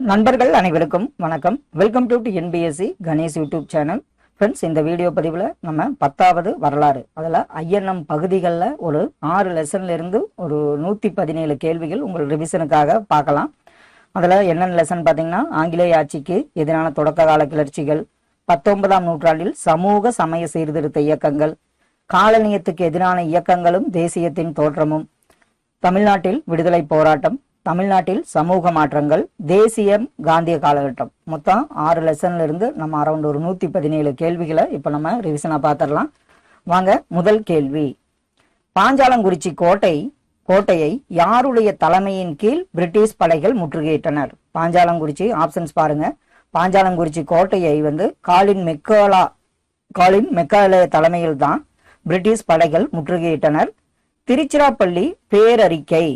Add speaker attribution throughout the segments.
Speaker 1: நண்பர்கள் அனைவருக்கும் வணக்கம். Welcome to NPSC Ganesh YouTube channel friends இந்த வீடியோ பதிவில் நம்ம பத்தாவது வரலாறு அதில் ஐஎன்எம் பகுதிகளில் ஒரு ஆறு லெசன்லேருந்து ஒரு நூற்றி பதினேழு கேள்விகள் உங்கள் ரிவிஷனுக்காக பார்க்கலாம். அதில் என்னென்ன லெசன் பார்த்தீங்கன்னா ஆங்கிலேய ஆட்சிக்கு எதிரான தொடக்க கால கிளர்ச்சிகள் பத்தொன்பதாம் நூற்றாண்டில் சமூக சமய சீர்திருத்த இயக்கங்கள் காலனியத்துக்கு எதிரான இயக்கங்களும் தேசியத்தின் தோற்றமும் தமிழ்நாட்டில் விடுதலை போராட்டம் தமிழ்நாட்டில் சமூக மாற்றங்கள் தேசியம் காந்திய காலகட்டம். மொத்தம் ஆறு லெசன்ல இருந்து நம்ம அரௌண்ட் ஒரு நூத்தி பதினேழு கேள்விகளை இப்ப நம்ம ரிவிஷனா பார்த்துடலாம் வாங்க முதல் கேள்வி. பாஞ்சாலங்குறிச்சி கோட்டை கோட்டையை யாருடைய தலைமையின் கீழ் பிரிட்டிஷ் படைகள் முற்றுகையிட்டனர்? பாஞ்சாலங்குறிச்சி ஆப்ஷன்ஸ் பாருங்க. பாஞ்சாலங்குறிச்சி கோட்டையை வந்து காலின் மெக்காலா காலின் மெக்காலே தலைமையில் தான் பிரிட்டிஷ் படைகள் முற்றுகையிட்டனர். திருச்சிராப்பள்ளி பேரறிக்கை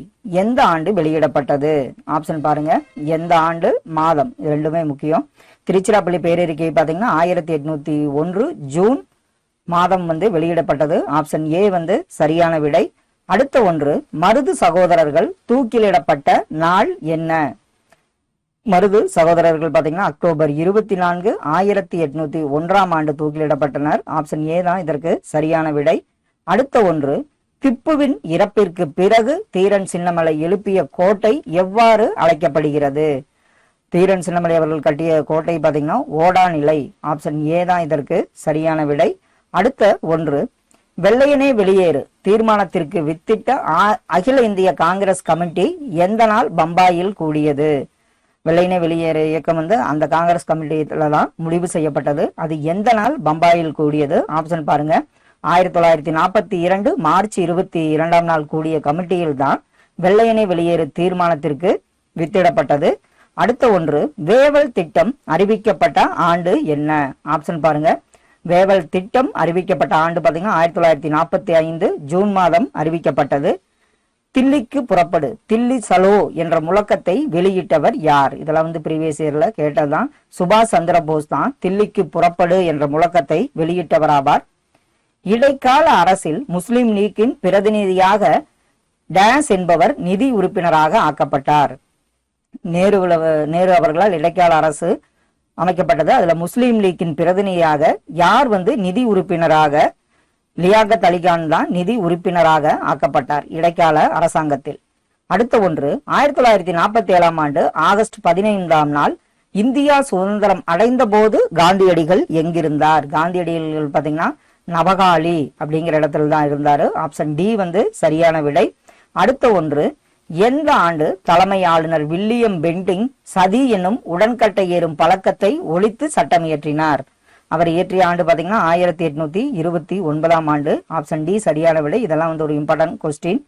Speaker 1: எந்த ஆண்டு வெளியிடப்பட்டது? ஆப்ஷன் பாருங்க. எந்த ஆண்டு? மாதம். இது ரெண்டுமே முக்கியம். திருச்சிராப்பள்ளி பேரறிக்கை பாத்தீங்கன்னா ஆயிரத்தி எட்நூத்தி ஒன்று ஜூன் மாதம் வந்து வெளியிடப்பட்டது. ஆப்ஷன் ஏ வந்து சரியான விடை. அடுத்த ஒன்று மருது சகோதரர்கள் தூக்கிலிடப்பட்ட நாள் என்ன? மருது சகோதரர்கள் பாத்தீங்கன்னா அக்டோபர் இருபத்தி நான்கு ஆயிரத்தி எட்நூத்தி ஒன்றாம் ஆண்டு தூக்கிலிடப்பட்டனர். ஆப்ஷன் ஏ தான் இதற்கு சரியான விடை. அடுத்த ஒன்று திப்புவின் இறப்பிற்கு பிறகு தீரன் சின்னமலை எழுப்பிய கோட்டை எவ்வாறு அழைக்கப்படுகிறது? தீரன் சின்னமலை அவர்கள் கட்டிய கோட்டை பாத்தீங்கன்னா ஓடாநிலை ஆப்ஷன் ஏ தான் இதற்கு சரியான விடை. அடுத்த ஒன்று வெள்ளையனே வெளியேறு தீர்மானத்திற்கு வித்திட்ட அகில இந்திய காங்கிரஸ் கமிட்டி எந்த நாள் பம்பாயில் கூடியது? வெள்ளையனே வெளியேறு இயக்கம் வந்து அந்த காங்கிரஸ் கமிட்டியில தான் முடிவு செய்யப்பட்டது. அது எந்த நாள் பம்பாயில் கூடியது? ஆப்ஷன் பாருங்க. ஆயிரத்தி தொள்ளாயிரத்தி நாற்பத்தி இரண்டு மார்ச் இருபத்தி இரண்டாம் நாள் கூடிய கமிட்டியில் தான் வெள்ளையனை வெளியேறு தீர்மானத்திற்கு வித்திடப்பட்டது. அடுத்த ஒன்று வேவல் திட்டம் அறிவிக்கப்பட்ட ஆண்டு என்ன? ஆப்ஷன் பாருங்க. வேவல் திட்டம் அறிவிக்கப்பட்ட ஆண்டு பாத்தீங்கன்னா ஆயிரத்தி தொள்ளாயிரத்தி நாற்பத்தி ஐந்து ஜூன் மாதம் அறிவிக்கப்பட்டது. தில்லிக்கு புறப்படு தில்லி சலோ என்ற முழக்கத்தை வெளியிட்டவர் யார்? இதெல்லாம் வந்து ப்ரீவியஸ் இயர்ல கேட்டதுதான். சுபாஷ் சந்திர போஸ் தான் தில்லிக்கு புறப்படு என்ற முழக்கத்தை வெளியிட்டவர் ஆவார் இடைக்கால அரசில் முஸ்லிம் லீக்கின் பிரதிநிதியாக டேஸ் என்பவர் நிதி உறுப்பினராக ஆக்கப்பட்டார். நேரு நேரு அவர்களால் இடைக்கால அரசு அமைக்கப்பட்டது. அதுல முஸ்லீம் லீக்கின் பிரதிநிதியாக யார் வந்து நிதி உறுப்பினராக லியாகத் அலிகான் தான் நிதி உறுப்பினராக ஆக்கப்பட்டார் இடைக்கால அரசாங்கத்தில். அடுத்த ஒன்று ஆயிரத்தி தொள்ளாயிரத்தி நாற்பத்தி ஏழாம் ஆண்டு ஆகஸ்ட் பதினைந்தாம் நாள் இந்தியா சுதந்திரம் அடைந்த போது காந்தியடிகள் எங்கிருந்தார்? காந்தியடிகள் பாத்தீங்கன்னா நவகாளி அப்படிங்கிற இடத்துல தான் இருந்தாரு. ஆப்ஷன் டி வந்து சரியான விடை. அடுத்த ஒன்று எந்த ஆண்டு தலைமை ஆளுநர் வில்லியம் பெண்டிங் சதி என்னும் உடன்கட்டை ஏறும் பழக்கத்தை ஒழித்து சட்டம் இயற்றினார்? அவர் இயற்றிய ஆண்டு பாத்தீங்கன்னா ஆயிரத்தி எட்நூத்தி இருபத்தி ஒன்பதாம் ஆண்டு. ஆப்ஷன் டி சரியான விடை. இதெல்லாம் வந்து ஒரு இம்பார்ட்டன்ட் கொஸ்டின்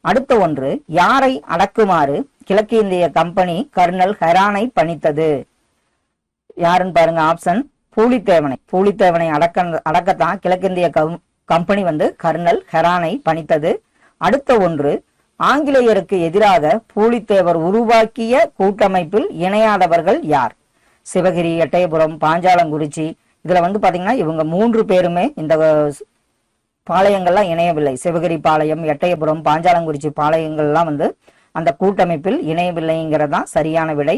Speaker 1: அடுத்த ஒன்று யாரை அடக்குமாறு கிழக்கிந்திய கம்பெனி கர்னல் ஹெரானை பணித்தது? யாருன்னு பாருங்க ஆப்ஷன் பூலித்தேவனை பூலித்தேவனை அடக்க அடக்கத்தான் கிழக்கிந்திய கம்- கம்பெனி வந்து கர்னல் ஹெரானை பணித்தது. அடுத்த ஒன்று ஆங்கிலேயருக்கு எதிராக பூலித்தேவர் உருவாக்கிய கூட்டமைப்பில் இணையாதவர்கள் யார்? சிவகிரி எட்டயபுரம் பாஞ்சாலங்குறிச்சி இதுல வந்து பாத்தீங்கன்னா இவங்க மூன்று பேருமே இந்த பாளையங்கள்லாம் இணையவில்லை. சிவகிரி பாளையம் எட்டயபுரம் பாஞ்சாலங்குறிச்சி பாளையங்கள்லாம் வந்து அந்த கூட்டமைப்பில் இணையவில்லைங்கிறதான் சரியான விடை.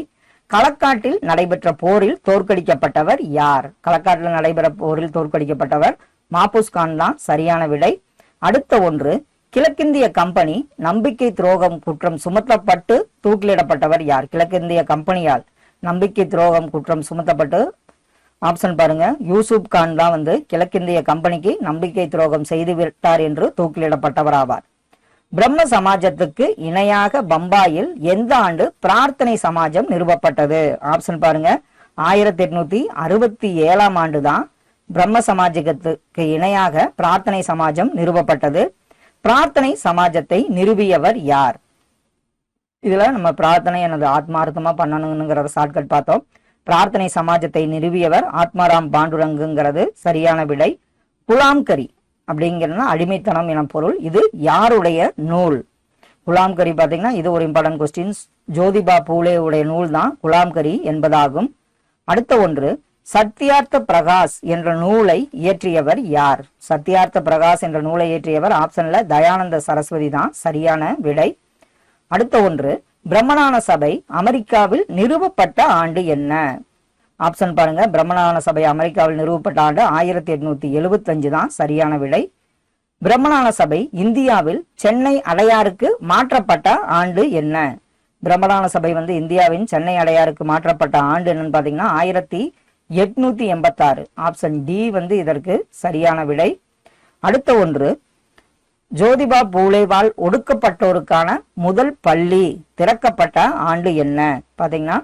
Speaker 1: களக்காட்டில் நடைபெற்ற போரில் தோற்கடிக்கப்பட்டவர் யார்? களக்காட்டில் நடைபெற போரில் தோற்கடிக்கப்பட்டவர் மாபுஸ் கான் தான் சரியான விடை. அடுத்த ஒன்று கிழக்கிந்திய கம்பெனி நம்பிக்கை துரோகம் குற்றம் சுமத்தப்பட்டு தூக்கிலிடப்பட்டவர் யார்? கிழக்கிந்திய கம்பெனியால் நம்பிக்கை துரோகம் குற்றம் சுமத்தப்பட்டு ஆப்ஷன் பாருங்க. யூசுப் கான் தான் வந்து கிழக்கிந்திய கம்பெனிக்கு நம்பிக்கை துரோகம் செய்து விட்டார் என்று தூக்கிலிடப்பட்டவர் ஆவார். பிரம்ம சமாஜத்துக்கு இணையாக பம்பாயில் எந்த ஆண்டு பிரார்த்தனை சமாஜம் நிறுவப்பட்டது? ஆப்ஷன் பாருங்க. ஆயிரத்தி எட்நூத்தி அறுபத்தி ஏழாம் ஆண்டு தான் பிரம்ம சமாஜத்துக்கு இணையாக பிரார்த்தனை சமாஜம் நிறுவப்பட்டது. பிரார்த்தனை சமாஜத்தை நிறுவியவர் யார்? இதுல நம்ம பிரார்த்தனை எனது ஆத்மார்த்தமா பண்ணணுங்கிறத ஷார்ட்கட் பார்த்தோம். பிரார்த்தனை சமாஜத்தை நிறுவியவர் ஆத்மாராம் பாண்டுரங்குங்கிறது சரியான விடை. குலாம்கரி அப்படிங்கிறது அடிமைத்தனம் என பொருள். இது யாருடைய நூல்? குலாம் கரி பார்த்தீங்கன்னா இது ஒரு இம்பார்ட்டன்ட் கொஸ்டின்ஸ் ஜோதிபா பூலே உடைய நூல் தான் குலாம் கரி என்பதாகும். அடுத்த ஒன்று சத்யார்த்த பிரகாஷ் என்ற நூலை இயற்றியவர் யார்? சத்யார்த்த பிரகாஷ் என்ற நூலை இயற்றியவர் ஆப்ஷன்ல தயானந்த சரஸ்வதி தான் சரியான விடை. அடுத்த ஒன்று பிரம்மணான சபை அமெரிக்காவில் நிறுவப்பட்ட ஆண்டு என்ன? ஆப்ஷன் பாருங்க. பிரம்மணான சபை அமெரிக்காவில் நிறுவப்பட்ட ஆண்டு ஆயிரத்தி எட்நூத்தி எழுபத்தஞ்சு தான் சரியான விடை. பிரம்மணான சபை இந்தியாவில் சென்னை அடையாருக்கு மாற்றப்பட்ட ஆண்டு என்ன? பிரம்மணான சபை வந்து இந்தியாவின் சென்னை அடையாருக்கு மாற்றப்பட்ட ஆண்டு என்னன்னு பாத்தீங்கன்னா ஆயிரத்தி எட்நூத்தி எண்பத்தாறு. ஆப்ஷன் டி வந்து இதற்கு சரியான விடை. அடுத்த ஒன்று ஜோதிபா பூலேவால் ஒடுக்கப்பட்டோருக்கான முதல் பள்ளி திறக்கப்பட்ட ஆண்டு என்ன? பாத்தீங்கன்னா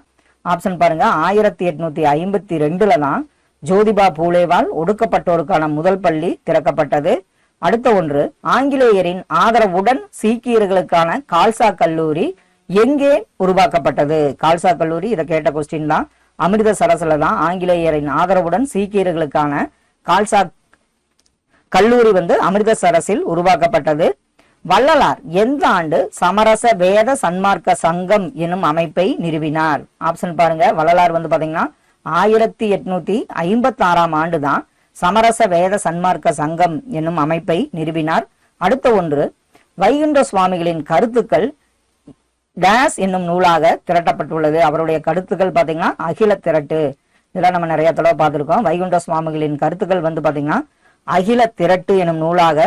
Speaker 1: ஆப்ஷன் பாருங்க. ஆயிரத்தி எட்நூத்தி ஐம்பத்தி ரெண்டுல தான் ஜோதிபா பூலேவால் ஒடுக்கப்பட்டோருக்கான முதல் பள்ளி திறக்கப்பட்டது. அடுத்த ஒன்று ஆங்கிலேயரின் ஆதரவுடன் சீக்கியர்களுக்கான கால்சா கல்லூரி எங்கே உருவாக்கப்பட்டது? கால்சா கல்லூரி இதை கேட்ட கொஸ்டின் தான். அமிர்தசரஸ்ல தான் ஆங்கிலேயரின் ஆதரவுடன் சீக்கியர்களுக்கான கால்சா கல்லூரி வந்து அமிர்தசரஸில் உருவாக்கப்பட்டது. வள்ளலார் எந்த ஆண்டு சமரச வேத சன்மார்க்க சங்கம் எனும் அமைப்பை நிறுவினார்? ஆப்ஷன் பாருங்க. வள்ளலார் வந்து பாத்தீங்கன்னா ஆயிரத்தி எட்நூத்தி ஐம்பத்தி ஆறாம் ஆண்டு தான் சமரச வேத சன்மார்க்க சங்கம் என்னும் அமைப்பை நிறுவினார். அடுத்த ஒன்று வைகுண்ட சுவாமிகளின் கருத்துக்கள் டேஸ் என்னும் நூலாக திரட்டப்பட்டுள்ளது. அவருடைய கருத்துக்கள் பாத்தீங்கன்னா அகில திரட்டு. இதெல்லாம் நம்ம நிறைய தடவை பார்த்துருக்கோம். வைகுண்ட சுவாமிகளின் கருத்துக்கள் வந்து பாத்தீங்கன்னா அகில திரட்டு எனும் நூலாக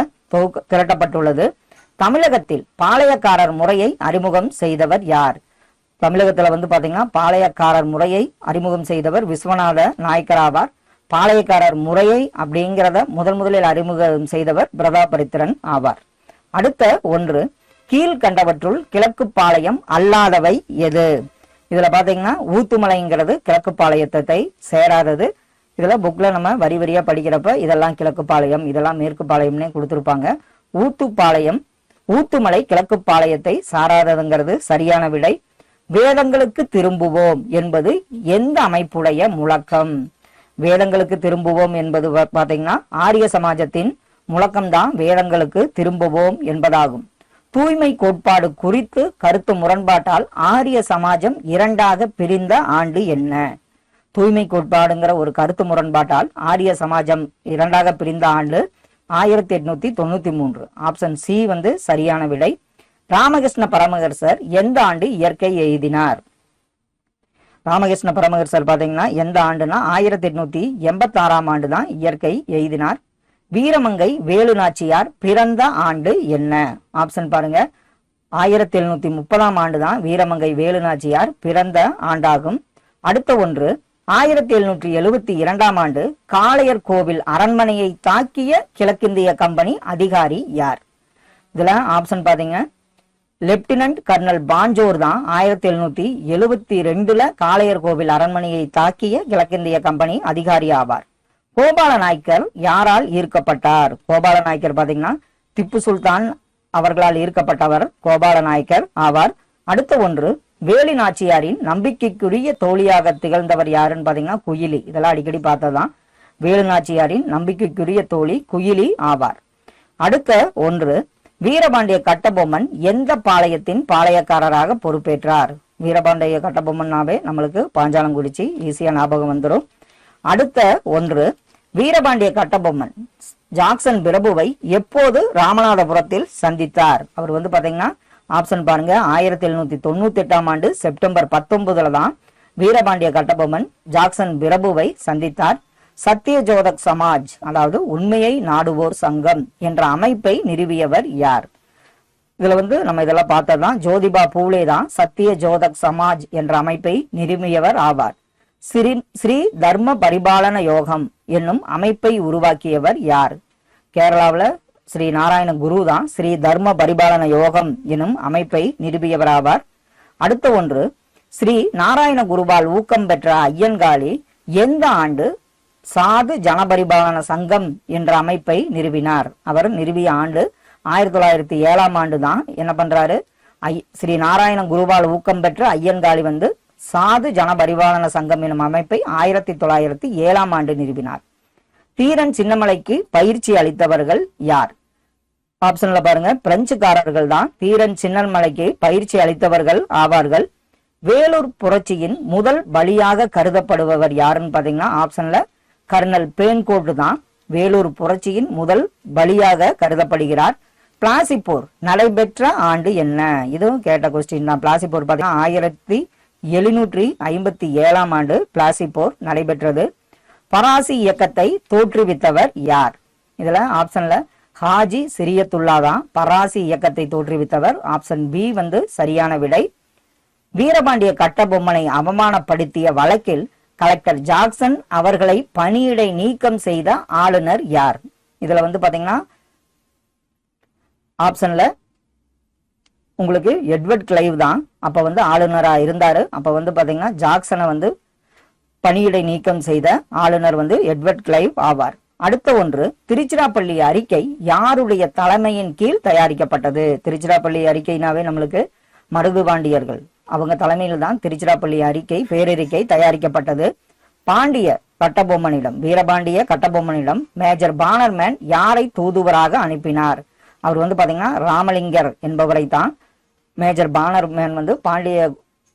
Speaker 1: திரட்டப்பட்டுள்ளது. தமிழகத்தில் பாளையக்காரர் முறையை அறிமுகம் செய்தவர் யார்? தமிழகத்துல வந்து பாத்தீங்கன்னா பாளையக்காரர் முறையை அறிமுகம் செய்தவர் விஸ்வநாத நாயக்கர் ஆவார். பாளையக்காரர் முறையை அப்படிங்கிறத முதல் முதலில் அறிமுகம் செய்தவர் பிரதாபரித்திரன் ஆவார். அடுத்த ஒன்று கீழ்கண்டவற்றுள் கிழக்கு பாளையம் அல்லாதவை எது? இதுல பாத்தீங்கன்னா ஊத்துமலைங்கிறது கிழக்கு பாளையத்தை சேராதது. இதுல புக்ல நம்ம வரி வரியா படிக்கிறப்ப இதெல்லாம் கிழக்கு பாளையம் இதெல்லாம் மேற்கு பாளையம்னே கொடுத்திருப்பாங்க. ஊத்துப்பாளையம் ஊத்துமலை கிழக்கு பாளையத்தை சாராததுங்கிறது சரியான விடை. வேதங்களுக்கு திரும்புவோம் என்பது எந்த அமைப்புடைய முழக்கம்? வேதங்களுக்கு திரும்புவோம் என்பது பாத்தீங்கன்னா ஆரிய சமாஜத்தின் முழக்கம்தான் வேதங்களுக்கு திரும்புவோம் என்பதாகும். தூய்மை கோட்பாடு குறித்து கருத்து முரண்பாட்டால் ஆரிய சமாஜம் இரண்டாக பிரிந்த ஆண்டு என்ன? தூய்மை கோட்பாடுங்கிற ஒரு கருத்து முரண்பாட்டால் ஆரிய சமாஜம் இரண்டாக பிரிந்த ஆண்டு ஆயிரத்தி எட்நூத்தி தொண்ணூத்தி மூன்று. ஆப்ஷன் சி வந்து சரியான விடை. ராமகிருஷ்ண பரமஹர்சர் எந்த ஆண்டு இயற்கை எழுதினார்? ராமகிருஷ்ண பரமஹர்சர் பாத்தீங்கன்னா எந்த ஆண்டுனா ஆயிரத்தி எட்நூத்தி எண்பத்தி ஆறாம் ஆண்டு தான் இயற்கை எழுதினார். வீரமங்கை வேலு நாச்சியார் பிறந்த ஆண்டு என்ன? ஆப்ஷன் பாருங்க. ஆயிரத்தி எழுநூத்தி முப்பதாம் ஆண்டு தான் வீரமங்கை வேலு நாச்சியார் பிறந்த ஆண்டாகும். அடுத்த ஒன்று ஆயிரத்தி எழுநூற்றி எழுபத்தி இரண்டாம் ஆண்டு காளையர் கோவில் அரண்மனையை தாக்கிய கிழக்கிந்திய கம்பெனி அதிகாரி யார்? இதுல ஆப்ஷன் பாத்தீங்க. லெப்டினன்ட் கர்னல் பாஞ்சோர் தான் ஆயிரத்தி எழுநூத்தி எழுபத்தி ரெண்டுல காளையர் கோவில் அரண்மனையை தாக்கிய கிழக்கிந்திய கம்பெனி அதிகாரி ஆவார். கோபால நாயக்கர் யாரால் ஈர்க்கப்பட்டார்? கோபால நாயக்கர் பாத்தீங்கன்னா திப்பு சுல்தான் அவர்களால் ஈர்க்கப்பட்டவர் கோபால நாயக்கர் ஆவார். அடுத்த ஒன்று வேலி நாச்சியாரின் நம்பிக்கைக்குரிய தோழியாக திகழ்ந்தவர் யாருன்னு பாத்தீங்கன்னா குயிலி. இதெல்லாம் அடிக்கடி பார்த்ததான் வேலு நாச்சியாரின் நம்பிக்கைக்குரிய தோழி குயிலி ஆவார். அடுத்த ஒன்று வீரபாண்டிய கட்டபொம்மன் எந்த பாளையத்தின் பாளையக்காரராக பொறுப்பேற்றார்? வீரபாண்டிய கட்டபொம்மன்னாவே நம்மளுக்கு பாஞ்சாலங்குறிச்சி ஈஸியா ஞாபகம் வந்துடும் அடுத்த ஒன்று வீரபாண்டிய கட்டபொம்மன் ஜாக்சன் பிரபுவை எப்போது ராமநாதபுரத்தில் சந்தித்தார்? அவர் வந்து பாத்தீங்கன்னா ஆப்ஷன் பாருங்க. ஆயிரத்தி எழுநூத்தி தொண்ணூத்தி எட்டாம் ஆண்டு செப்டம்பர் பத்தொன்பதுல தான் வீரபாண்டிய கட்டபொம்மன் ஜாக்சன் பிரபுவை சந்தித்தார். சத்திய ஜோதக் சமாஜ் அதாவது உண்மையை நாடுவோர் சங்கம் என்ற அமைப்பை நிறுவியவர் யார்? இதுல வந்து நம்ம இதெல்லாம் பார்த்ததுதான் ஜோதிபா பூலே தான் சத்திய ஜோதக் சமாஜ் என்ற அமைப்பை நிறுவியவர் ஆவார். ஸ்ரீ ஸ்ரீ தர்ம பரிபாலன யோகம் என்னும் அமைப்பை உருவாக்கியவர் யார்? கேரளாவில் ஸ்ரீ நாராயண குரு தான் ஸ்ரீ தர்ம பரிபாலன யோகம் எனும் அமைப்பை நிறுவியவராவார் அடுத்த ஒன்று ஸ்ரீ நாராயண குருவால் ஊக்கம் பெற்ற ஐயன்காளி எந்த ஆண்டு சாது ஜனபரிபாலன சங்கம் என்ற அமைப்பை நிறுவினார். அவர் நிறுவிய ஆண்டு ஆயிரத்தி தொள்ளாயிரத்தி ஏழாம் ஆண்டு தான் என்ன பண்றாரு? ஐ ஸ்ரீ நாராயண குருவால் ஊக்கம் பெற்ற ஐயன்காளி வந்து சாது ஜனபரிபாலன சங்கம் எனும் அமைப்பை ஆயிரத்தி தொள்ளாயிரத்தி ஏழாம் ஆண்டு நிறுவினார். தீரன் சின்னமலைக்கு பயிற்சி அளித்தவர்கள் யார்? ஆப்ஷன்ல பாருங்க. பிரெஞ்சுக்காரர்கள் தான் தீரன் சின்னமலைக்கு பயிற்சி அளித்தவர்கள் ஆவார்கள். வேலூர் புரட்சியின் முதல் பலியாக கருதப்படுபவர் யாருன்னு பாத்தீங்கன்னா ஆப்ஷன்ல கர்னல் பேன்கோட்டு தான் வேலூர் புரட்சியின் முதல் பலியாக கருதப்படுகிறார். பிளாசி போர் நடைபெற்ற ஆண்டு என்ன? இதுவும் கேட்ட கொஸ்டின் தான். பிளாசி போர் பார்த்தீங்கன்னா ஆயிரத்தி எழுநூற்றி ஐம்பத்தி ஏழாம் ஆண்டு பிளாசி போர் நடைபெற்றது. பராசி இயக்கத்தை தோற்றுவித்தவர் யார்? இதுல ஆப்ஷன்ல ஹாஜி சிரியத்துல்லா தான் பராசி இயக்கத்தை தோற்றுவித்தவர். ஆப்ஷன் பி வந்து சரியான விடை. வீரபாண்டிய கட்டபொம்மனை அவமானப்படுத்திய வழக்கில் கலெக்டர் ஜாக்சன் அவர்களை பணியிடை நீக்கம் செய்த ஆளுநர் யார்? இதுல வந்து பாத்தீங்கன்னா ஆப்ஷன்ல உங்களுக்கு எட்வர்ட் கிளைவ் தான். அப்ப வந்து ஆளுநரா இருந்தாரு. அப்ப வந்து பாத்தீங்கன்னா ஜாக்சனை வந்து பணியிடை நீக்கம் செய்த ஆளுநர் வந்து எட்வர்ட் கிளைவ் ஆவார். அடுத்த ஒன்று திருச்சிராப்பள்ளி அறிக்கை யாருடைய தலைமையின் கீழ் தயாரிக்கப்பட்டது? திருச்சிராப்பள்ளி அறிக்கைனாவே நம்மளுக்கு மருதுபாண்டியர்கள் அவங்க தலைமையில் தான் திருச்சிராப்பள்ளி அறிக்கை பேரறிக்கை தயாரிக்கப்பட்டது. பாண்டிய கட்டபொம்மனிடம் வீரபாண்டிய கட்டபொம்மனிடம் மேஜர் பானர்மேன் யாரை தூதுவராக அனுப்பினார்? அவர் வந்து பாத்தீங்கன்னா ராமலிங்கர் என்பவரை தான் மேஜர் பானர்மேன் வந்து பாண்டிய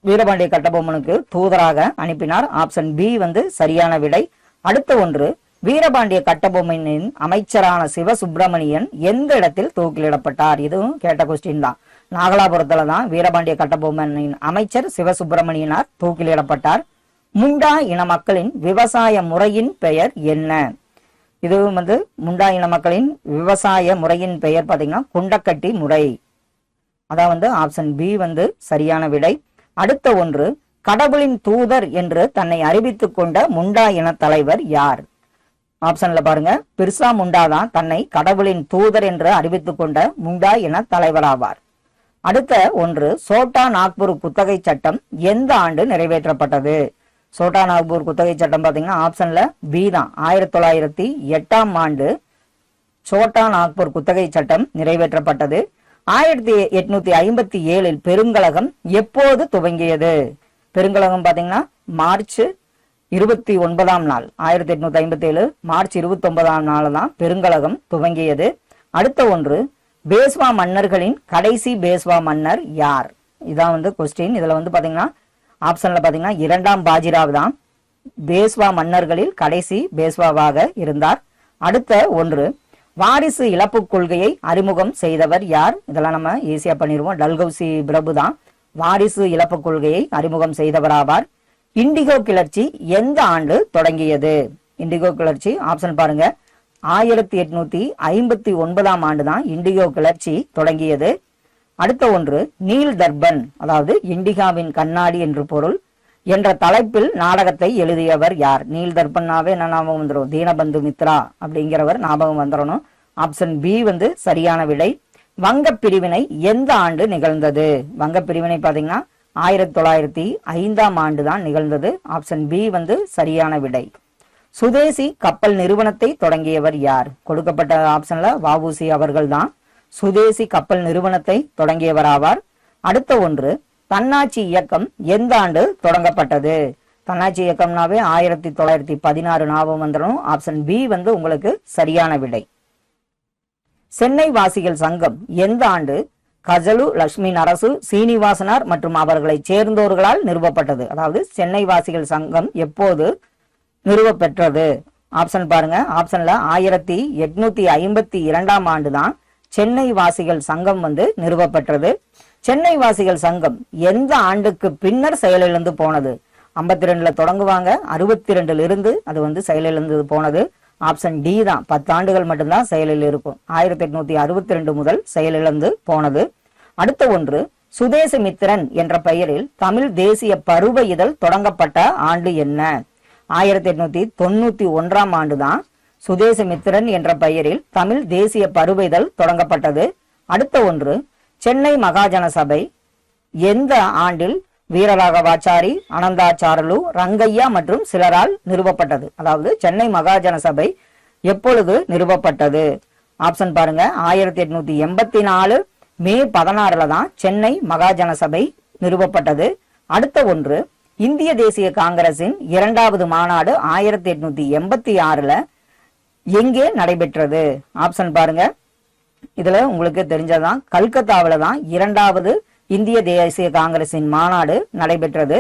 Speaker 1: வீரபாண்டிய கட்டபொம்மனுக்கு தூதராக அனுப்பினார். ஆப்ஷன் பி வந்து சரியான விடை. அடுத்த ஒன்று வீரபாண்டிய கட்டபொம்மனின் அமைச்சரான சிவசுப்பிரமணியன் எந்த இடத்தில் தூக்கிலிடப்பட்டார்? இதுவும் கேட்ட கொஸ்டின் தான். நாகலாபுரத்துல தான் வீரபாண்டிய கட்டபொம்மனின் அமைச்சர் சிவசுப்பிரமணியனார் தூக்கிலிடப்பட்டார். முண்டா இன மக்களின் விவசாய முறையின் பெயர் என்ன? இதுவும் வந்து முண்டா இன மக்களின் விவசாய முறையின் பெயர் பாத்தீங்கன்னா குண்டக்கட்டி முறை. அதான் வந்து ஆப்ஷன் பி வந்து சரியான விடை. அடுத்த ஒன்று கடவுளின் தூதர் என்று தன்னை அறிவித்துக் கொண்ட முண்டா இன தலைவர் யார்? ஆப்ஷன்ல பாருங்க. பிர்சா முண்டா தான் தன்னை கடவுளின் தூதர் என்று அறிவித்துக் கொண்ட முண்டா இன தலைவராவார் அடுத்த ஒன்று சோட்டா நாக்பூர் குத்தகை சட்டம் எந்த ஆண்டு நிறைவேற்றப்பட்டது? சோட்டா நாக்பூர் குத்தகை சட்டம் பாத்தீங்கன்னா ஆப்ஷன்ல பி தான். ஆயிரத்தி தொள்ளாயிரத்தி எட்டாம் ஆண்டு சோட்டா நாக்பூர் குத்தகை சட்டம் நிறைவேற்றப்பட்டது. ஆயிரத்தி எட்நூத்தி ஐம்பத்தி ஏழில் பெருங்கழகம் எப்போது துவங்கியது? பெருங்கலகம் பாத்தீங்கன்னா மார்ச் இருபத்தி ஒன்பதாம் நாள். ஆயிரத்தி எட்நூத்தி ஐம்பத்தி ஏழு மார்ச் இருபத்தி ஒன்பதாம் நாள் தான் பெருங்கழகம் துவங்கியது. அடுத்த ஒன்று பேஸ்வா மன்னர்களின் கடைசி பேஸ்வா மன்னர் யார்? இதான் வந்து கொஸ்டின் இதுல வந்து பாத்தீங்கன்னா ஆப்ஷன்ல பாத்தீங்கன்னா இரண்டாம் பாஜிராவ் தான் பேஸ்வா மன்னர்களில் கடைசி பேஸ்வாவாக இருந்தார். அடுத்த ஒன்று வாரிசு இழப்பு கொள்கையை அறிமுகம் செய்தவர் யார்? இதெல்லாம் நம்ம ஈஸியா பண்ணிடுவோம். டல்கௌசி பிரபு தான். வாரிசு இழப்பு கொள்கையை அறிமுகம் செய்தவராவார். இண்டிகோ கிளர்ச்சி எந்த ஆண்டு தொடங்கியது? இண்டிகோ கிளர்ச்சி ஆப்ஷன் பாருங்க. ஆயிரத்தி எட்நூத்தி ஐம்பத்தி ஒன்பதாம் ஆண்டு தான் இண்டிகோ கிளர்ச்சி தொடங்கியது. அடுத்த ஒன்று நீல் தர்பன் அதாவது இண்டிகாவின் கண்ணாடி என்று பொருள். என்ற தலைப்பில் நாடகத்தை எழுதியவர் யார்? நீல் தர்பன்னாவே என்ன ஞாபகம் வந்துடும் தீனபந்து மித்ரா அப்படிங்கிறவர் ஞாபகம் வந்துடணும் ஆப்ஷன் பி வந்து சரியான விடை. வங்க பிரிவினை எந்த ஆண்டு நிகழ்ந்தது? வங்க பிரிவினை பாத்தீங்கன்னா ஆயிரத்தி தொள்ளாயிரத்தி ஐந்தாம் ஆண்டு தான் நிகழ்ந்தது. ஆப்ஷன் பி வந்து சரியான விடை. சுதேசி கப்பல் நிறுவனத்தை தொடங்கியவர் யார்? கொடுக்கப்பட்ட ஆப்ஷன்ல வஉசி அவர்கள் தான். சுதேசி கப்பல் நிறுவனத்தை தொடங்கியவராவார் அடுத்த ஒன்று தன்னாட்சி இயக்கம் எந்த ஆண்டு தொடங்கப்பட்டது? தன்னாட்சி இயக்கம்னாவே ஆயிரத்தி தொள்ளாயிரத்தி பதினாறு ஞாபகம் வந்துடும் ஆப்ஷன் பி வந்து உங்களுக்கு சரியான விடை. சென்னை வாசிகள் சங்கம் எந்த ஆண்டு கஜலு லட்சுமி நரசு சீனிவாசனார் மற்றும் அவர்களை சேர்ந்தோர்களால் நிறுவப்பட்டது? அதாவது சென்னை வாசிகள் சங்கம் எப்போது நிறுவப்பெற்றது? ஆப்ஷன் பாருங்க. ஆப்ஷன்ல ஆயிரத்தி எட்நூத்தி ஐம்பத்தி இரண்டாம் ஆண்டு தான் சென்னை வாசிகள் சங்கம் வந்து நிறுவப்பெற்றது. சென்னை வாசிகள் சங்கம் எந்த ஆண்டுக்கு பின்னர் செயலிழந்து போனது? ஐம்பத்தி ரெண்டுல தொடங்குவாங்க அறுபத்தி ரெண்டுல இருந்து அது வந்து செயலிழந்து போனது. ஆப்ஷன் டி தான். பத்து ஆண்டுகள் மட்டும்தான் செயலில் இருக்கும். ஆயிரத்தி எட்நூத்தி அறுபத்தி ரெண்டு முதல் செயலிழந்து போனது. அடுத்த ஒன்று சுதேசமித்திரன் என்ற பெயரில் தமிழ் தேசிய பருவ இதழ் தொடங்கப்பட்ட ஆண்டு என்ன? ஆயிரத்தி எட்நூத்தி தொண்ணூத்தி ஒன்றாம் ஆண்டு தான் சுதேசமித்திரன் என்ற பெயரில் தமிழ் தேசிய பருவ இதழ் தொடங்கப்பட்டது. அடுத்த ஒன்று சென்னை மகாஜன சபை எந்த ஆண்டில் வீரராகவாச்சாரி அனந்தாச்சாரலு ரங்கையா மற்றும் சிலரால் நிறுவப்பட்டது? அதாவது சென்னை மகாஜன சபை எப்பொழுது நிறுவப்பட்டது? ஆப்ஷன் பாருங்க. ஆயிரத்தி எட்நூத்தி எண்பத்தி நாலு மே பதினாறுல தான் சென்னை மகாஜன சபை நிறுவப்பட்டது. அடுத்த ஒன்று இந்திய தேசிய காங்கிரசின் இரண்டாவது மாநாடு ஆயிரத்தி எட்நூத்தி எண்பத்தி ஆறுல எங்கே நடைபெற்றது? ஆப்ஷன் பாருங்க. இதுல உங்களுக்கு தெரிஞ்சதான் கல்கத்தாவில தான் இரண்டாவது இந்திய தேசிய காங்கிரசின் மாநாடு நடைபெற்றது.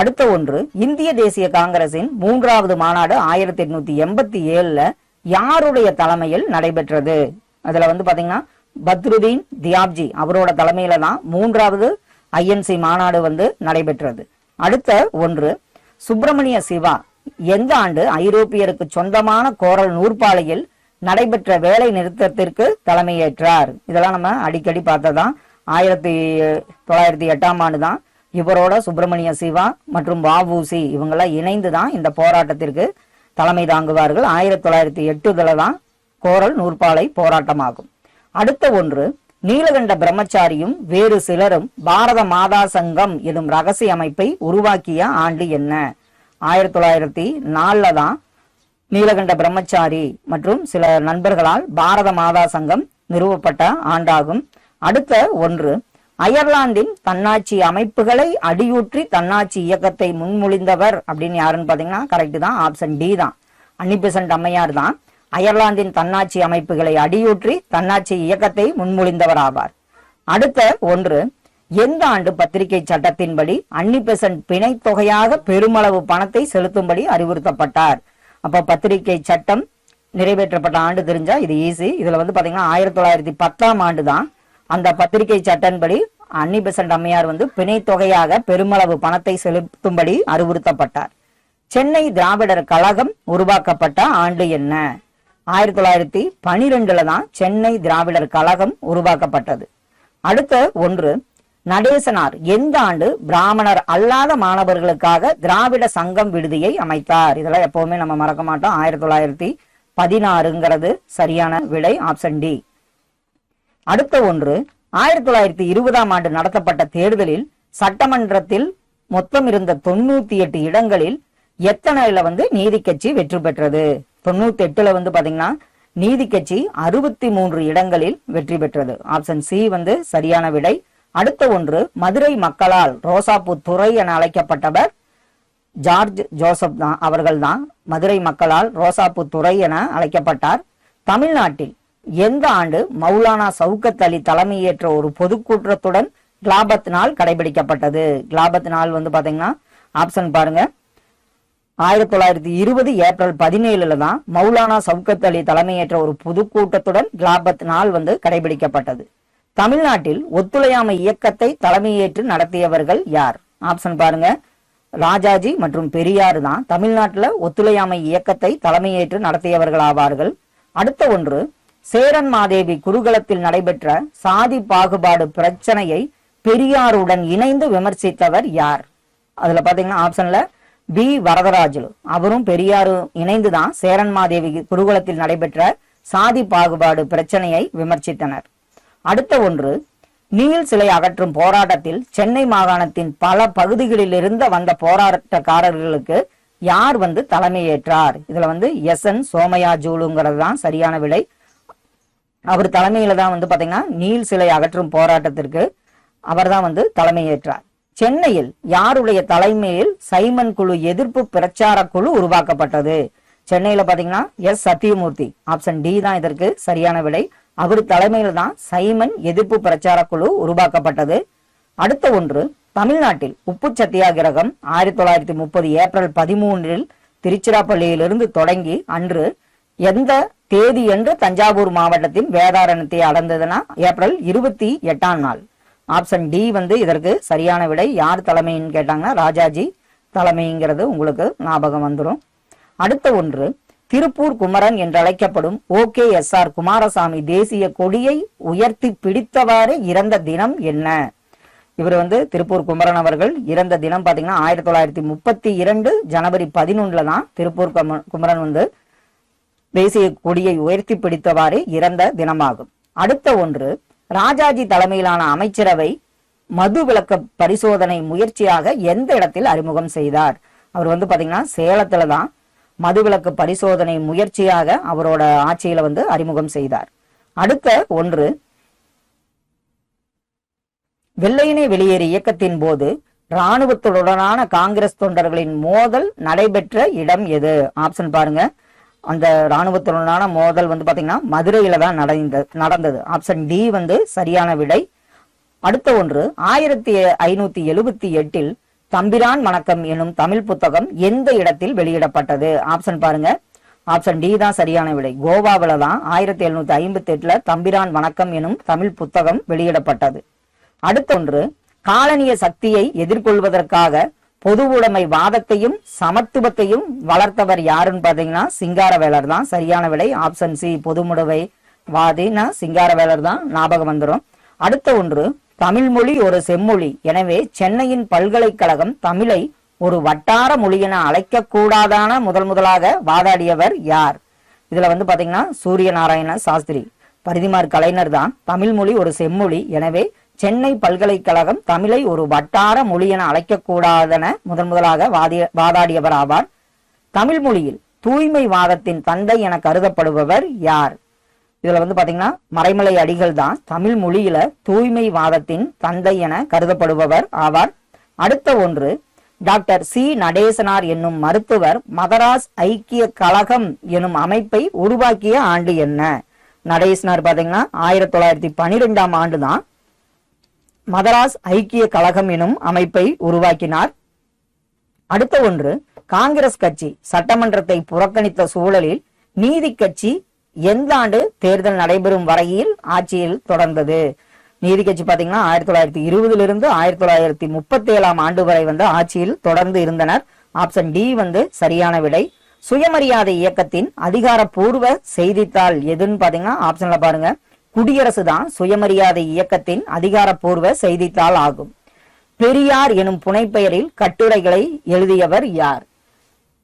Speaker 1: அடுத்த ஒன்று இந்திய தேசிய காங்கிரசின் மூன்றாவது மாநாடு ஆயிரத்தி எட்நூத்தி எண்பத்தி ஏழுல யாருடைய தலைமையில் நடைபெற்றது? அதுல வந்து பாத்தீங்கன்னா பத்ருதீன் தியாப்ஜி அவரோட தலைமையில தான் மூன்றாவது ஐஎன்சி மாநாடு வந்து நடைபெற்றது. அடுத்த ஒன்று சுப்பிரமணிய சிவா எந்த ஆண்டு ஐரோப்பியருக்கு சொந்தமான கோரல் நூற்பாலையில் நடைபெற்ற வேலை நிறுத்தத்திற்கு தலைமையேற்றார். இதெல்லாம் நம்ம அடிக்கடி பார்த்ததான் ஆயிரத்தி தொள்ளாயிரத்தி எட்டாம் ஆண்டு தான் இவரோட சுப்பிரமணிய சிவா மற்றும் வாவூசி இவங்கெல்லாம் இணைந்து தான் இந்த போராட்டத்திற்கு தலைமை தாங்குவார்கள். ஆயிரத்தி தொள்ளாயிரத்தி எட்டுல தான் கோரல் நூற்பாலை போராட்டமாகும். அடுத்த ஒன்று நீலகண்ட பிரம்மச்சாரியும் வேறு சிலரும் பாரத மாதா சங்கம் எனும் ரகசிய அமைப்பை உருவாக்கிய ஆண்டு என்ன? ஆயிரத்தி தொள்ளாயிரத்தி நாலில் தான் நீலகண்ட பிரம்மச்சாரி மற்றும் சில நண்பர்களால் பாரத மாதா சங்கம் நிறுவப்பட்ட ஆண்டாகும். அடுத்த ஒன்று அயர்லாந்தின் தன்னாட்சி அமைப்புகளை அடியூற்றி தன்னாட்சி இயக்கத்தை முன்மொழிந்தவர் அப்படின்னு யாருன்னு பாத்தீங்கன்னா கரெக்ட் தான் ஆப்ஷன் டி தான். அன்னிபெசன்ட் அம்மையார் தான் அயர்லாந்தின் தன்னாட்சி அமைப்புகளை அடியூற்றி தன்னாட்சி இயக்கத்தை முன்மொழிந்தவர் ஆவார். அடுத்த ஒன்று எந்த ஆண்டு பத்திரிகை சட்டத்தின்படி அன்னிபெசன்ட் பிணை தொகையாக பெருமளவு பணத்தை செலுத்தும்படி அறிவுறுத்தப்பட்டார்? அப்போ பத்திரிகை சட்டம் நிறைவேற்றப்பட்ட ஆண்டு தெரிஞ்சா இது ஈஸி இதில் வந்து பார்த்தீங்கன்னா ஆயிரத்தி தொள்ளாயிரத்தி பத்தாம் ஆண்டு தான் அந்த பத்திரிகை சட்டன்படி அன்னி பெசன்ட் அம்மையார் வந்து பிணை தொகையாக பெருமளவு பணத்தை செலுத்தும்படி அறிவுறுத்தப்பட்டார். சென்னை திராவிடர் கழகம் உருவாக்கப்பட்ட ஆண்டு என்ன? ஆயிரத்தி தொள்ளாயிரத்தி பனிரெண்டுல தான் சென்னை திராவிடர் கழகம் உருவாக்கப்பட்டது. அடுத்த ஒன்று நடேசனார் எந்த ஆண்டு பிராமணர் அல்லாத மாணவர்களுக்காக திராவிட சங்கம் விடுதியை அமைத்தார்? இதெல்லாம் எப்பவுமே நம்ம மறக்க மாட்டோம். ஆயிரத்தி தொள்ளாயிரத்தி பதினாறுங்கிறது சரியான விடை ஆப்ஷன் டி அடுத்த ஒன்று ஆயிரத்தி தொள்ளாயிரத்தி இருபதாம் ஆண்டு நடத்தப்பட்ட தேர்தலில் சட்டமன்றத்தில் மொத்தம் இருந்த தொண்ணூத்தி எட்டு இடங்களில் எத்தனைல வந்து நீதி கட்சி வெற்றி பெற்றது? தொண்ணூத்தி எட்டுல வந்து பாத்தீங்கன்னா நீதி கட்சி அறுபத்தி மூன்று இடங்களில் வெற்றி பெற்றது. ஆப்ஷன் சி வந்து சரியான விடை அடுத்த ஒன்று மதுரை மக்களால் ரோசாப்பூ துறை என அழைக்கப்பட்டவர் ஜார்ஜ் ஜோசப் தான் அவர்கள் தான் மதுரை மக்களால் ரோசாப்பூ துறை என அழைக்கப்பட்டார். தமிழ்நாட்டில் எந்த ஆண்டு மௌலானா சவுக்கத் அலி தலைமையேற்ற ஒரு பொதுக்கூட்டத்துடன் கிளாபத் நாள் கடைபிடிக்கப்பட்டது? கிளாபத் நாள் வந்து பாத்தீங்கன்னா ஆப்ஷன் பாருங்க. ஆயிரத்தி தொள்ளாயிரத்தி இருபது ஏப்ரல் பதினேழுல தான் மௌலானா சவுக்கத் அலி தலைமையேற்ற ஒரு பொதுக்கூட்டத்துடன் கிளாபத் நாள் வந்து கடைபிடிக்கப்பட்டது. தமிழ்நாட்டில் ஒத்துழையாமை இயக்கத்தை தலைமையேற்று நடத்தியவர்கள் யார்? ஆப்ஷன் பாருங்க. ராஜாஜி மற்றும் பெரியார் தான் தமிழ்நாட்டுல ஒத்துழையாமை இயக்கத்தை தலைமையேற்று நடத்தியவர்கள் ஆவார்கள். அடுத்த ஒன்று சேரன் மாதேவி குருகுலத்தில் நடைபெற்ற சாதி பாகுபாடு பிரச்சனையை பெரியாருடன் இணைந்து விமர்சித்தவர் யார்? அதுல பாத்தீங்கன்னா ஆப்ஷன்ல பி வரதராஜலு அவரும் பெரியாரும் இணைந்துதான் சேரன் மாதேவி குருகுலத்தில் நடைபெற்ற சாதி பாகுபாடு பிரச்சனையை விமர்சித்தனர். அடுத்த ஒன்று நீல் சிலை அகற்றும் போராட்டத்தில் சென்னை மாகாணத்தின் பல பகுதிகளிலிருந்து வந்த போராட்டக்காரர்களுக்கு யார் வந்து தலைமையேற்றார்? இதுல வந்து எஸ் என் சோமயா ஜூலுங்கிறது தான் சரியான விடை. அவர் தலைமையில தான் வந்து பாத்தீங்கன்னா நீல் சிலை அகற்றும் போராட்டத்திற்கு அவர் தான் வந்து தலைமையேற்றார். சென்னையில் யாருடைய தலைமையில் சைமன் குழு எதிர்ப்பு பிரச்சார குழு உருவாக்கப்பட்டது? சென்னையில பாத்தீங்கன்னா எஸ் சத்தியமூர்த்தி ஆப்ஷன் டி தான் இதற்கு சரியான விடை. அவர் தலைமையில் தான் சைமன் எதிர்ப்பு பிரச்சார குழு உருவாக்கப்பட்டது. அடுத்த ஒன்று தமிழ்நாட்டில் உப்பு சத்தியாகிரகம் ஆயிரத்தி தொள்ளாயிரத்தி முப்பது ஏப்ரல் பதிமூன்றில் திருச்சிராப்பள்ளியிலிருந்து தொடங்கி அன்று எந்த தேதி என்று தஞ்சாவூர் மாவட்டத்தின் வேதாரணத்தை அடைந்ததுன்னா ஏப்ரல் இருபத்தி எட்டாம் நாள். ஆப்ஷன் டி வந்து இதற்கு சரியான விடை யார் தலைமைன்னு கேட்டாங்கன்னா ராஜாஜி தலைமைங்கிறது உங்களுக்கு ஞாபகம் வந்துடும் அடுத்த ஒன்று திருப்பூர் குமரன் என்றழைக்கப்படும் O. O K S. R. Kumarasamy தேசிய கொடியை உயர்த்தி பிடித்தவாறு இறந்த தினம் என்ன? இவர் வந்து திருப்பூர் குமரன் அவர்கள் இறந்த தினம் பாத்தீங்கன்னா ஆயிரத்தி தொள்ளாயிரத்தி முப்பத்தி இரண்டு ஜனவரி பதினொன்றுல தான் திருப்பூர் கும- குமரன் வந்து தேசிய கொடியை உயர்த்தி பிடித்தவாறு இறந்த தினமாகும். அடுத்த ஒன்று ராஜாஜி தலைமையிலான அமைச்சரவை மது விளக்க பரிசோதனை முயற்சியாக எந்த இடத்தில் அறிமுகம் செய்தார்? அவர் வந்து பாத்தீங்கன்னா சேலத்துல தான் மதுவிலக்கு பரிசோதனை முயற்சியாக அவரோட ஆட்சியில வந்து அறிமுகம் செய்தார். அடுத்த ஒன்று வெள்ளையனை வெளியேறு இயக்கத்தின் போது ராணுவத்துடனான காங்கிரஸ் தொண்டர்களின் மோதல் நடைபெற்ற இடம் எது? ஆப்ஷன் பாருங்க. அந்த ராணுவத்துடனான மோதல் வந்து பாத்தீங்கன்னா மதுரையில தான் நடந்த நடந்தது. ஆப்ஷன் டி வந்து சரியான விடை. அடுத்த ஒன்று ஆயிரத்தி ஐநூத்தி எழுபத்தி எட்டில் தம்பிரான் வணக்கம் எனும் தமிழ் புத்தகம் எந்த இடத்தில் வெளியிடப்பட்டது? ஆப்ஷன் பாருங்க. ஆப்ஷன் டி தான் சரியான விடை. கோவாவில தான் ஆயிரத்தி எழுநூத்தி ஐம்பத்தி எட்டுல தம்பிரான் வணக்கம் எனும் தமிழ் புத்தகம் வெளியிடப்பட்டது. அடுத்த ஒன்று காலனிய சக்தியை எதிர்கொள்வதற்காக பொது உடைமை வாதத்தையும் சமத்துவத்தையும் வளர்த்தவர் யாருன்னு பாத்தீங்கன்னா சிங்காரவேலர் தான். சரியான விடை. ஆப்ஷன் சி பொதுமுடவை வாதினா சிங்காரவேலர் தான். ஞாபகம் வந்துரும். அடுத்த ஒன்று தமிழ் மொழி ஒரு செம்மொழி. எனவே சென்னையின் பல்கலைக்கழகம் தமிழை ஒரு வட்டார மொழி என அழைக்க கூடாதான முதல் முதலாக வாதாடியவர் யார்? இதுல வந்து பாத்தீங்கன்னா சூரிய நாராயண சாஸ்திரி. பரிதிமார் கலைஞர் தான். தமிழ் மொழி ஒரு செம்மொழி. எனவே சென்னை பல்கலைக்கழகம் தமிழை ஒரு வட்டார மொழி என அழைக்கக்கூடாதென முதன் முதலாக வாதிய வாதாடியவர் ஆவார். தமிழ் மொழியில் தூய்மை வாதத்தின் தந்தை என கருதப்படுபவர் யார்? இதுல வந்து பாத்தீங்கன்னா மறைமலை அடிகள் தான். தமிழ் மொழியில தூய்மை வாதத்தின் தந்தை என கருதப்படுபவர் ஆவார். அடுத்த ஒன்று டாக்டர் சி. நடேசனார் என்னும் மருத்துவர் மதராஸ் ஐக்கிய கழகம் எனும் அமைப்பை உருவாக்கிய ஆண்டு என்ன? நடேசனார் பாத்தீங்கன்னா ஆயிரத்தி தொள்ளாயிரத்தி பனிரெண்டாம் ஆண்டு தான் மதராஸ் ஐக்கிய கழகம் எனும் அமைப்பை உருவாக்கினார். அடுத்த ஒன்று காங்கிரஸ் கட்சி சட்டமன்றத்தை புறக்கணித்த சூழலில் நீதி கட்சி எந்த ஆண்டு தேர்தல் நடைபெறும் வரையில் ஆட்சியில் தொடர்ந்தது? நீதி கட்சி பாத்தீங்கன்னா ஆயிரத்தி தொள்ளாயிரத்தி இருபதுல இருந்து ஆயிரத்தி தொள்ளாயிரத்தி முப்பத்தி ஏழாம் ஆண்டு வரை வந்து ஆட்சியில் தொடர்ந்து இருந்தனர். ஆப்ஷன் டி வந்து சரியான விடை. சுயமரியாதை இயக்கத்தின் அதிகாரப்பூர்வ செய்தித்தாள் எதுன்னு பாத்தீங்கன்னா ஆப்ஷன்ல பாருங்க. குடியரசு தான் சுயமரியாதை இயக்கத்தின் அதிகாரப்பூர்வ செய்தித்தாள் ஆகும். பெரியார் எனும் புனைப்பெயரில் கட்டுரைகளை எழுதியவர் யார்?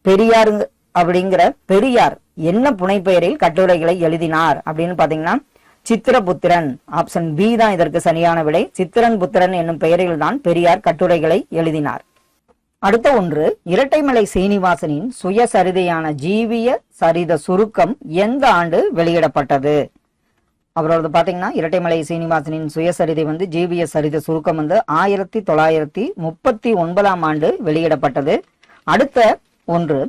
Speaker 1: பெரியாருங்க அப்படிங்கிற பெரியார் என்ன புனைப்பெயரில் கட்டுரைகளை எழுதினார் அப்படின்னு பாத்தீங்கன்னா சித்திரபுத்திரன் ஆப்ஷன் பி தான் இதற்கு சரியான விடை. சித்திரன் புத்திரன் என்னும் பெயரில் தான் பெரியார் கட்டுரைகளை எழுதினார். அடுத்த ஒன்று இரட்டைமலை சீனிவாசனின் சுயசரிதையான ஜீவிய சரித சுருக்கம் எந்த ஆண்டு வெளியிடப்பட்டது? அவரோட பாத்தீங்கன்னா இரட்டைமலை சீனிவாசனின் சுயசரிதை வந்து ஜீவிய சரித சுருக்கம் வந்து ஆயிரத்தி தொள்ளாயிரத்தி முப்பத்தி ஒன்பதாம் ஆண்டு வெளியிடப்பட்டது. அடுத்த ஒன்று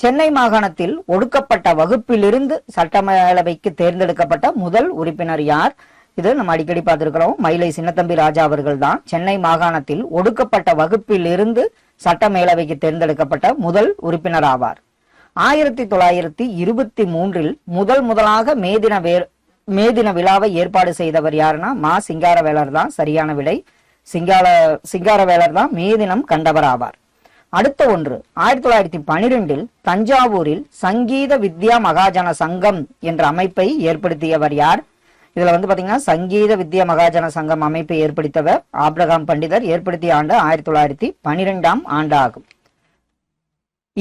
Speaker 1: சென்னை மாகாணத்தில் ஒடுக்கப்பட்ட வகுப்பிலிருந்து சட்டமேலவைக்கு தேர்ந்தெடுக்கப்பட்ட முதல் உறுப்பினர் யார்? இது நம்ம அடிக்கடி பார்த்திருக்கிறோம். மயிலை சின்னத்தம்பி ராஜா அவர்கள் தான் சென்னை மாகாணத்தில் ஒடுக்கப்பட்ட வகுப்பிலிருந்து சட்டமேலவைக்கு தேர்ந்தெடுக்கப்பட்ட முதல் உறுப்பினர் ஆவார். ஆயிரத்தி தொள்ளாயிரத்தி இருபத்தி மூன்றில் முதல் முதலாக மேதின வேர் மேதின விழாவை ஏற்பாடு செய்தவர் யாருன்னா மா சிங்காரவேலர் தான். சரியான விடை. சிங்கார சிங்காரவேலர் தான் மேதினம் கண்டவர் ஆவார். அடுத்த ஒன்று. ஆயிரத்தி தொள்ளாயிரத்தி பனிரெண்டில் தஞ்சாவூரில் சங்கீத வித்யா மகாஜன சங்கம் என்ற அமைப்பை ஏற்படுத்தியவர் யார்? இதுல வந்து பாத்தீங்கன்னா சங்கீத வித்யா மகாஜன சங்கம் அமைப்பை ஏற்படுத்தவர் ஆப்ரகாம் பண்டிதர். ஏற்படுத்திய ஆண்டு ஆயிரத்தி தொள்ளாயிரத்தி பனிரெண்டாம் ஆண்டு ஆகும்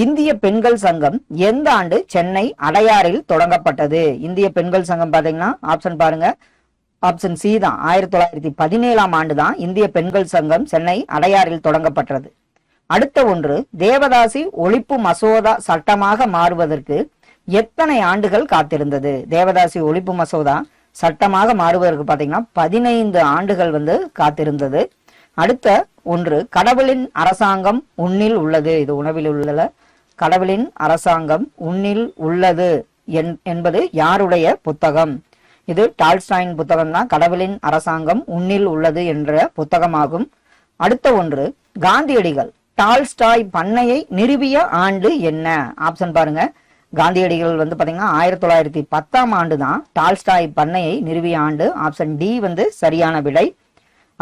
Speaker 1: இந்திய பெண்கள் சங்கம் எந்த ஆண்டு சென்னை அடையாறில் தொடங்கப்பட்டது? இந்திய பெண்கள் சங்கம் பாத்தீங்கன்னா ஆப்ஷன் பாருங்க. ஆப்ஷன் சி தான். ஆயிரத்தி தொள்ளாயிரத்தி பதினேழாம் ஆண்டு தான் இந்திய பெண்கள் சங்கம் சென்னை அடையாறில் தொடங்கப்பட்டது. அடுத்த ஒன்று தேவதாசி ஒழிப்பு மசோதா சட்டமாக மாறுவதற்கு எத்தனை ஆண்டுகள் காத்திருந்தது? தேவதாசி ஒழிப்பு மசோதா சட்டமாக மாறுவதற்கு பாத்தீங்கன்னா பதினைந்து ஆண்டுகள் வந்து காத்திருந்தது. அடுத்த ஒன்று கடவுளின் அரசாங்கம் உன்னில் உள்ளது. இது உணவில் உள்ள கடவுளின் அரசாங்கம் உன்னில் உள்ளது என்- என்பது யாருடைய புத்தகம்? இது டால்ஸ்டாயின் புத்தகம் தான் கடவுளின் அரசாங்கம் உன்னில் உள்ளது என்ற புத்தகமாகும். அடுத்த ஒன்று காந்தியடிகள் டால்ஸ்டாய் பண்ணையை நிறுவிய ஆண்டு என்ன? ஆப்ஷன் பாருங்க. காந்தியடிகள் வந்து பாத்தீங்கன்னா ஆயிரத்தி தொள்ளாயிரத்தி பத்தாம் ஆண்டு தான் டால்ஸ்டாய் பண்ணையை நிறுவிய ஆண்டு. ஆப்ஷன் டி வந்து சரியான விடை.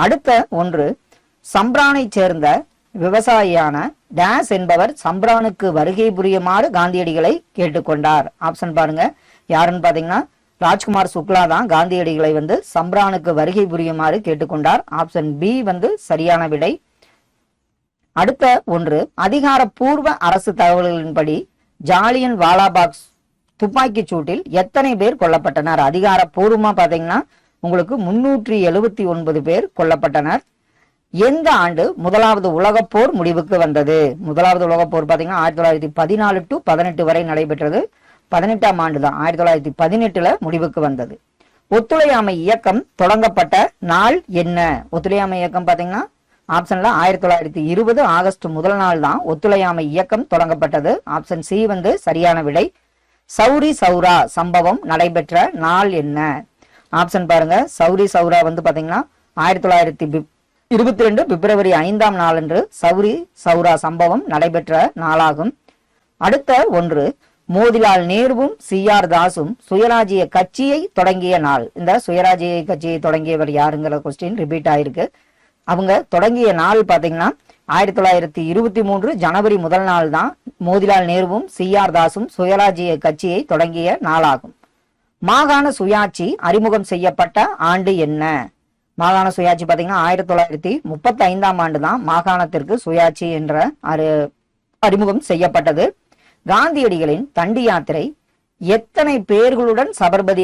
Speaker 1: அடுத்த ஒன்று சம்ப்ரானை சேர்ந்த விவசாயியான டேஸ் என்பவர் சம்ப்ரானுக்கு வருகை புரியுமாறு காந்தியடிகளை கேட்டுக்கொண்டார். ஆப்ஷன் பாருங்க. யாருன்னு பாத்தீங்கன்னா ராஜ்குமார் சுக்லா தான் காந்தியடிகளை வந்து சம்ப்ரானுக்கு வருகை புரியுமாறு கேட்டுக்கொண்டார். ஆப்ஷன் பி வந்து சரியான விடை. அடுத்த ஒன்று அதிகாரப்பூர்வ அரசு தகவல்களின்படி ஜாலியன் வாலாபாக் துப்பாக்கிச் சூட்டில் எத்தனை பேர் கொல்லப்பட்டனர்? அதிகாரப்பூர்வமா பாத்தீங்கன்னா உங்களுக்கு முன்னூற்றி எழுபத்தி ஒன்பது பேர் கொல்லப்பட்டனர். எந்த ஆண்டு முதலாவது உலகப் போர் முடிவுக்கு வந்தது? முதலாவது உலகப் போர் பாத்தீங்கன்னா ஆயிரத்தி தொள்ளாயிரத்தி பதினாலு டு பதினெட்டு வரை நடைபெற்றது. பதினெட்டாம் ஆண்டு தான் ஆயிரத்தி தொள்ளாயிரத்தி பதினெட்டுல முடிவுக்கு வந்தது. ஒத்துழையாமை இயக்கம் தொடங்கப்பட்ட நாள் என்ன? ஒத்துழையாமை இயக்கம் பாத்தீங்கன்னா ஆப்ஷன்ல ஆயிரத்தி தொள்ளாயிரத்தி இருபது ஆகஸ்ட் முதல் நாள் தான் ஒத்துழையாமை இயக்கம் தொடங்கப்பட்டது. ஆப்ஷன் சி வந்து சரியான விடை. சௌரி சௌரா சம்பவம் நடைபெற்ற நாள் என்ன? ஆப்ஷன் பாருங்க. சௌரி சௌரா வந்து பாத்தீங்கன்னா ஆயிரத்தி தொள்ளாயிரத்தி இருபத்தி ரெண்டு பிப்ரவரி ஐந்தாம் நாளன்று சௌரி சௌரா சம்பவம் நடைபெற்ற நாளாகும். அடுத்த ஒன்று மோதிலால் நேருவும் சி ஆர் தாஸும் சுயராஜ்ய கட்சியை தொடங்கிய நாள். இந்த சுயராஜ்ய கட்சியை தொடங்கியவர் யாருங்கிற கொஸ்டின் ரிப்பீட் ஆயிருக்கு. அவங்க தொடங்கிய நாள் பாத்தீங்கன்னா ஆயிரத்தி தொள்ளாயிரத்தி இருபத்தி மூன்று ஜனவரி முதல் நாள் தான் மோதிலால் நேருவும் சி ஆர் தாஸும் சுயராஜ்ய கட்சியை தொடங்கிய நாளாகும். மாகாண சுயாட்சி அறிமுகம் செய்யப்பட்ட ஆண்டு என்ன? மாகாண சுயாட்சி பாத்தீங்கன்னா ஆயிரத்தி தொள்ளாயிரத்தி முப்பத்தி ஐந்தாம் ஆண்டு தான் மாகாணத்திற்கு சுயாட்சி என்ற அறி அறிமுகம் செய்யப்பட்டது. காந்தியடிகளின் தண்டி யாத்திரை எத்தனை பேர்களுடன் சபர்மதி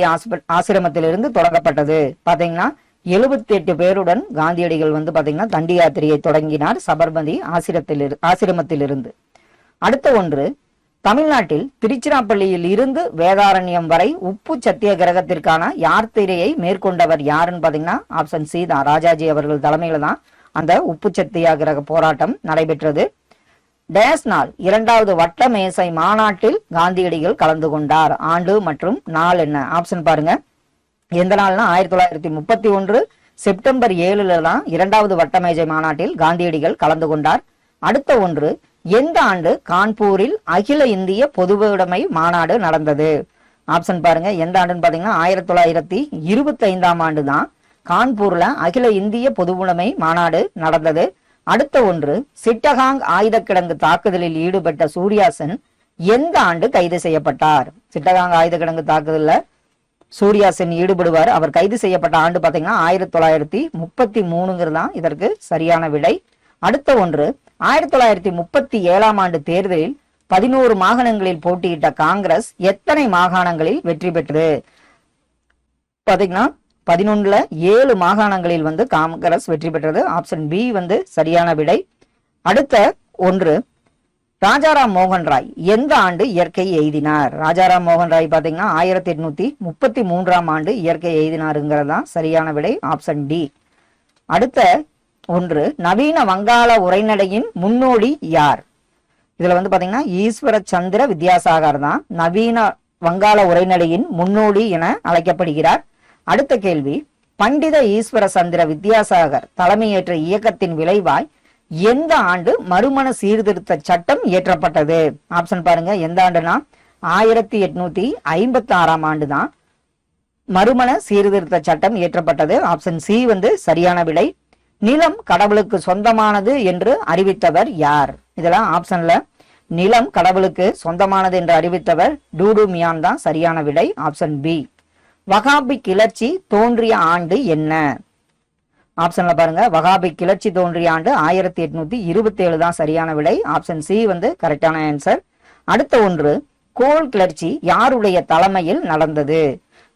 Speaker 1: ஆசிரமத்திலிருந்து தொடங்கப்பட்டது? பாத்தீங்கன்னா எழுபத்தி எட்டு பேருடன் காந்தியடிகள் வந்து பாத்தீங்கன்னா தண்டி யாத்திரையை தொடங்கினார் சபர்மதி ஆசிரத்தில் ஆசிரமத்திலிருந்து. அடுத்த ஒன்று தமிழ்நாட்டில் திருச்சிராப்பள்ளியில் இருந்து வேதாரண்யம் வரை உப்பு சத்தியகிரகத்திற்கான யாத்திரையை மேற்கொண்டவர் யாருன்னு பாத்தீங்கன்னா ஆப்ஷன் சி தான். ராஜாஜி அவர்கள் தலைமையில தான் அந்த உப்பு சத்தியாகிரக போராட்டம் நடைபெற்றது. டேஸ் நாள் இரண்டாவது வட்ட மேசை மாநாட்டில் காந்தியடிகள் கலந்து கொண்டார். ஆண்டு மற்றும் நாள் என்ன? ஆப்ஷன் பாருங்க. எந்த நாள்னா ஆயிரத்தி தொள்ளாயிரத்தி முப்பத்தி ஒன்று செப்டம்பர் ஏழுல தான் இரண்டாவது வட்டமேஜை மாநாட்டில் காந்தியடிகள் கலந்து கொண்டார். அடுத்த ஒன்று எந்த ஆண்டு கான்பூரில் அகில இந்திய பொதுவுடைமை மாநாடு நடந்தது? ஆப்ஷன் பாருங்க. எந்த ஆண்டுன்னு பாத்தீங்கன்னா ஆயிரத்தி தொள்ளாயிரத்தி இருபத்தி ஐந்தாம் ஆண்டு தான் கான்பூர்ல அகில இந்திய பொதுவுடைமை மாநாடு நடந்தது. அடுத்த ஒன்று சிட்டகாங் ஆயுதக்கிடங்கு தாக்குதலில் ஈடுபட்ட சூர்யாசன் எந்த ஆண்டு கைது செய்யப்பட்டார்? சிட்டகாங் ஆயுதக்கிடங்கு தாக்குதல்ல சூர்யா சென் ஈடுபடுவார். அவர் கைது செய்யப்பட்ட ஆண்டு பாத்தீங்கன்னா ஆயிரத்தி தொள்ளாயிரத்தி முப்பத்தி மூணுங்கிறது தான் இதற்கு சரியான விடை. அடுத்த ஒன்று ஆயிரத்தி தொள்ளாயிரத்தி முப்பத்தி ஏழாம் ஆண்டு தேர்தலில் பதினோரு மாகாணங்களில் போட்டியிட்ட காங்கிரஸ் எத்தனை மாகாணங்களில் வெற்றி பெற்றது? பாத்தீங்கன்னா பதினொன்றுல ஏழு மாகாணங்களில் வந்து காங்கிரஸ் வெற்றி பெற்றது. ஆப்ஷன் பி வந்து சரியான விடை. அடுத்த ஒன்று ராஜாராம் மோகன் ராய் எந்த ஆண்டு இயற்கை எய்தினார்? ராஜாராம் மோகன் ராய் பாத்தீங்கன்னா ஆயிரத்தி எட்நூத்தி முப்பத்தி மூன்றாம் ஆண்டு இயற்கை எய்தினாருங்கிறது தான் சரியான விடை ஆப்ஷன் டி அடுத்த ஒன்று நவீன வங்காள உரைநடையின் முன்னோடி யார்? இதுல வந்து பாத்தீங்கன்னா ஈஸ்வர சந்திர வித்யாசாகர் தான் நவீன வங்காள உரைநடையின் முன்னோடி என அழைக்கப்படுகிறார். அடுத்த கேள்வி பண்டித ஈஸ்வர சந்திர வித்யாசாகர் தலைமையேற்ற இயக்கத்தின் விளைவாய் எந்த ஆண்டு மறுமண சீர்திருத்த சட்டம் இயற்றப்பட்டது? ஆப்ஷன் பாருங்க. எந்த ஆண்டுனா? ஆயிரத்தி எட்நூத்தி ஐம்பத்தி ஆறாம் ஆண்டு தான் மறுமண சீர்திருத்த சட்டம் இயற்றப்பட்டது. ஆப்ஷன் சி வந்து சரியான விடை. நிலம் கடவுளுக்கு சொந்தமானது என்று அறிவித்தவர் யார்? இதெல்லாம் ஆப்ஷன்ல நிலம் கடவுளுக்கு சொந்தமானது என்று அறிவித்தவர் டூடு மியான் தான் சரியான விடை. ஆப்ஷன் பி வகாபி கிளர்ச்சி தோன்றிய ஆண்டு என்ன? ஆப்ஷன்ல பாருங்க. வகாபி கிளர்ச்சி தோன்றிய ஆண்டு ஆயிரத்தி எட்நூத்தி இருபத்தி ஏழு தான் சரியான விடை. ஆப்ஷன் சி வந்து கரெக்டான ஆன்சர் அடுத்த ஒன்று கோல் கிளர்ச்சி யாருடைய தலைமையில் நடந்தது?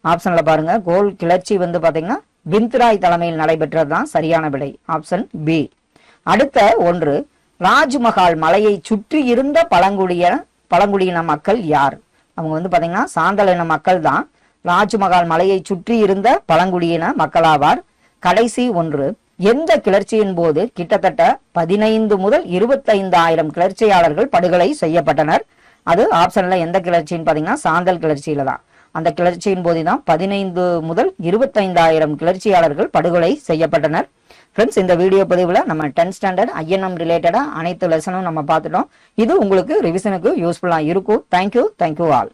Speaker 1: ஆப்ஷன்ல பாருங்க. கோல் கிளர்ச்சி வந்து பாத்தீங்கன்னா பிந்த்ராய் தலைமையில் நடைபெற்றது தான் சரியான விடை. ஆப்ஷன் பி அடுத்த ஒன்று ராஜ்மஹால் மலையை சுற்றி இருந்த பழங்குடிய பழங்குடியின மக்கள் யார்? அவங்க வந்து பாத்தீங்கன்னா சாந்தல் இன மக்கள் தான். ராஜ்மஹால் மலையை சுற்றி இருந்த பழங்குடியின மக்களாவார் கடைசி ஒன்று. எந்த கிளர்ச்சியின் போது கிட்டத்தட்ட பதினைந்து முதல் இருபத்தைந்தாயிரம் கிளர்ச்சியாளர்கள் படுகொலை செய்யப்பட்டனர். அது ஆப்ஷன்ல எந்த கிளர்ச்சின்னு பாத்தீங்கன்னா சாந்தல் கிளர்ச்சியில தான். அந்த கிளர்ச்சியின் போது தான் பதினைந்து முதல் இருபத்தைந்தாயிரம் கிளர்ச்சியாளர்கள் படுகொலை செய்யப்பட்டனர். ஃப்ரெண்ட்ஸ் இந்த வீடியோ பதிவில் நம்ம டென்த் ஸ்டாண்டர்ட் ஐஎன்எம் ரிலேட்டடாக அனைத்து லெசனும் நம்ம பார்த்துட்டோம். இது உங்களுக்கு ரிவிஷனுக்கு யூஸ்ஃபுல்லாக இருக்கும். Thank you thank you all